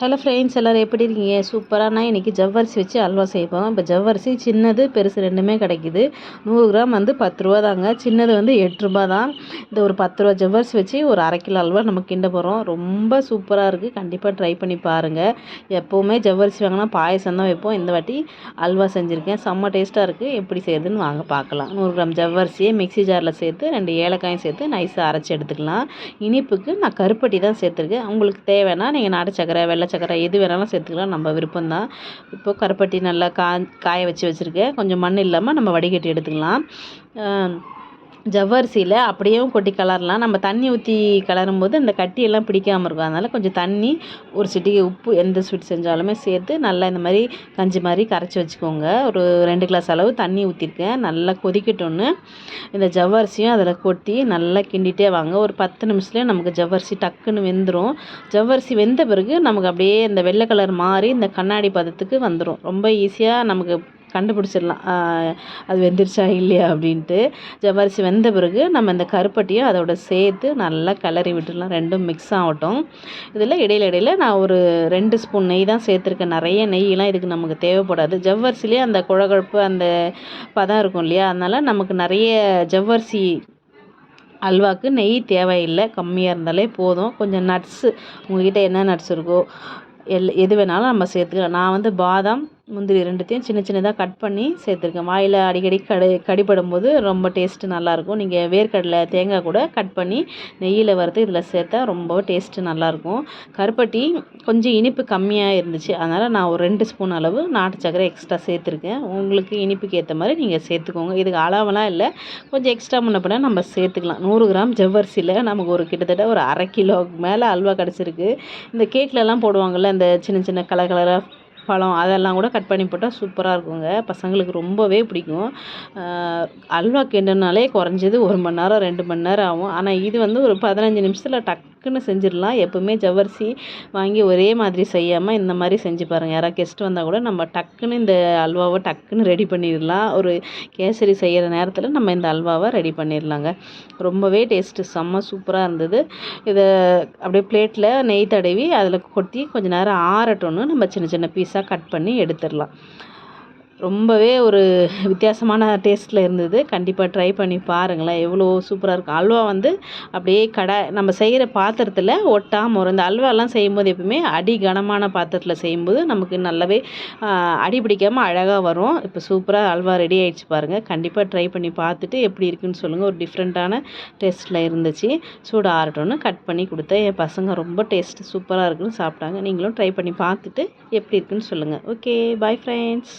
Hello friends எல்லோரும் எப்படி இருக்கீங்க? சூப்பராக நான் இன்றைக்கி ஜவ்வரிசி வச்சு அல்வா செய்வோம் இப்போ ஜவ்வரிசி சின்னது பெருசு ரெண்டுமே கிடைக்குது. நூறு கிராம் வந்து பத்து ரூபா தாங்க. சின்னது வந்து எட்டு ரூபா தான். இந்த ஒரு பத்து ரூபா ஜவ்வரிசி வச்சு ஒரு அரை கிலோ அல்வா நம்ம கிண்ட போகிறோம் ரொம்ப சூப்பராக இருக்குது கண்டிப்பாக ட்ரை பண்ணி பாருங்கள் எப்போவுமே ஜவ்வரிசி வாங்கினா பாயசம் தான் வைப்போம். இந்த வாட்டி அல்வா செஞ்சுருக்கேன். செம்ம டேஸ்ட்டாக இருக்குது எப்படி செய்யுதுன்னு வாங்க பார்க்கலாம். நூறு கிராம் ஜவ்வரிசியை மிக்சி ஜாரில் சேர்த்து ரெண்டு ஏலக்காயும் சேர்த்து நைஸாக அரைச்சி எடுத்துக்கலாம். இனிப்புக்கு நான் கருப்பட்டி தான் சேர்த்துருக்கேன். உங்களுக்கு தேவைன்னா நீங்கள் நாட்டு சக்கரை வெள்ளை சக்கரை எது வேணாலும் சேர்த்துக்கலாம். நம்ம விருப்பம் தான் இப்போ கருப்பட்டி நல்லா கா காய வச்சு வச்சுருக்கேன். கொஞ்சம் மண் இல்லாமல் நம்ம வடிகட்டி எடுத்துக்கலாம். ஜவ்வரிசியில் அப்படியேவும் கொட்டி கலரலாம். நம்ம தண்ணி ஊற்றி கலரும் போது அந்த கட்டியெல்லாம் பிடிக்காமல் இருக்கும். அதனால் கொஞ்சம் தண்ணி ஒரு சிட்டிகை உப்பு எந்த ஸ்வீட் செஞ்சாலுமே சேர்த்து நல்லா இந்த மாதிரி கஞ்சி மாதிரி கரைச்சி வச்சுக்கோங்க. ஒரு ரெண்டு கிளாஸ் அளவு தண்ணி ஊற்றிருக்கேன் நல்லா கொதிக்கட்டோன்னு இந்த ஜவ்வரிசியும் அதில் கொட்டி நல்லா கிண்டிகிட்டே வாங்க. ஒரு பத்து நிமிஷத்துலேயே நமக்கு ஜவ்வரிசி டக்குன்னு வெந்துடும் ஜவ்வரிசி வெந்த பிறகு நமக்கு அப்படியே இந்த வெள்ளை கலர் மாறி இந்த கண்ணாடி பதத்துக்கு வந்துடும் ரொம்ப ஈஸியாக நமக்கு கண்டுபிடிச்சிடலாம். அது வெந்துருச்சா இல்லையா அப்படின்ட்டு. ஜவ்வரிசி வெந்த பிறகு நம்ம இந்த கருப்பட்டியும் அதோட சேர்த்து நல்லா கிளறி விட்டுடலாம். ரெண்டும் மிக்ஸ் ஆகட்டும். இதில் இடையில இடையில நான் ஒரு ரெண்டு ஸ்பூன் நெய் தான் சேர்த்துருக்கேன். நிறைய நெய்யெலாம் இதுக்கு நமக்கு தேவைப்படாது. ஜவ்வரிசிலே அந்த குழகுழப்பு அந்த பதம் இருக்கும் இல்லையா? அதனால் நமக்கு நிறைய ஜவ்வரிசி அல்வாவுக்கு நெய் தேவையில்லை. கம்மியாக இருந்தாலே போதும். கொஞ்சம் நட்ஸு உங்கள்கிட்ட என்ன நட்ஸ் இருக்கோ எல் எது வேணாலும் நம்ம சேர்த்துக்கலாம். நான் வந்து பாதாம் முந்திரி ரெண்டுத்தையும் சின்ன சின்னதாக கட் பண்ணி சேர்த்துருக்கேன். வாயில் அடிக்கடி கடி கடிபடும் போது ரொம்ப டேஸ்ட்டு நல்லாயிருக்கும் நீங்கள் வேர்க்கடலை தேங்காய் கூட கட் பண்ணி நெய்யில் வறுத்து இதில் சேர்த்தா ரொம்ப டேஸ்ட்டு நல்லாயிருக்கும் கருப்பட்டி கொஞ்சம் இனிப்பு கம்மியாக இருந்துச்சு. அதனால் நான் ஒரு ரெண்டு ஸ்பூன் அளவு நாட்டு சக்கரை எக்ஸ்ட்ரா சேர்த்துருக்கேன். உங்களுக்கு இனிப்புக்கு ஏற்ற மாதிரி நீங்கள் சேர்த்துக்கோங்க. இதுக்கு அளவெல்லாம் இல்லை. கொஞ்சம் எக்ஸ்ட்ரா முன்ன நம்ம சேர்த்துக்கலாம். நூறு கிராம் ஜவ்வரிசியில் நமக்கு ஒரு கிட்டத்தட்ட ஒரு அரை கிலோ மேலே அல்வா கிடச்சிருக்கு. இந்த கேக்லலாம் போடுவாங்கள்ல இந்த சின்ன சின்ன கலர் கலராக பழம் அதெல்லாம் கூட கட் பண்ணி போட்டால் சூப்பராக இருக்குங்க. பசங்களுக்கு ரொம்பவே பிடிக்கும். அல்வா கிண்டுனாலே குறைஞ்சது ஒரு மணி நேரம் ரெண்டு மணி நேரம் ஆகும். ஆனால் இது வந்து ஒரு பதினஞ்சு நிமிஷத்தில் டக்குன்னு செஞ்சிடலாம். எப்போவுமே ஜவ்வரிசி வாங்கி ஒரே மாதிரி செய்யாமல் இந்த மாதிரி செஞ்சு பாருங்கள் யாராவது கெஸ்ட் வந்தால் கூட நம்ம டக்குன்னு இந்த அல்வாவை டக்குன்னு ரெடி பண்ணிடலாம். ஒரு கேசரி செய்கிற நேரத்தில் நம்ம இந்த அல்வாவை ரெடி பண்ணிடலாங்க. ரொம்பவே டேஸ்ட்டு செம்ம சூப்பராக இருந்தது. இதை அப்படியே பிளேட்டில் நெய் தடவி அதில் கொட்டி கொஞ்சம் நேரம் ஆறட்டோன்னு நம்ம சின்ன சின்ன பீஸாக பீஸாக கட் பண்ணி எடுத்துடலாம். ரொம்பவே ஒரு வித்தியாசமான டேஸ்ட்டில் இருந்தது. கண்டிப்பாக ட்ரை பண்ணி பாருங்களேன். எவ்வளோ சூப்பராக இருக்கும் அல்வா வந்து அப்படியே கடை நம்ம செய்கிற பாத்திரத்தில் ஒட்டாமல் வரும் இந்த அல்வாலாம் செய்யும்போது எப்பவுமே அடி கனமான பாத்திரத்தில் செய்யும்போது நமக்கு நல்லாவே அடி பிடிக்காமல் அழகாக வரும். இப்போ சூப்பராக அல்வா ரெடி ஆகிடுச்சு பாருங்கள் கண்டிப்பாக ட்ரை பண்ணி பார்த்துட்டு எப்படி இருக்குன்னு சொல்லுங்கள் ஒரு டிஃப்ரெண்ட்டான டேஸ்ட்டில் இருந்துச்சு. சூடு ஆறட்டோன்னு கட் பண்ணி கொடுத்தேன். என் பசங்க ரொம்ப டேஸ்ட்டு சூப்பராக இருக்குன்னு சாப்பிட்டாங்க. நீங்களும் ட்ரை பண்ணி பார்த்துட்டு எப்படி இருக்குன்னு சொல்லுங்கள் ஓகே பாய் ஃப்ரெண்ட்ஸ்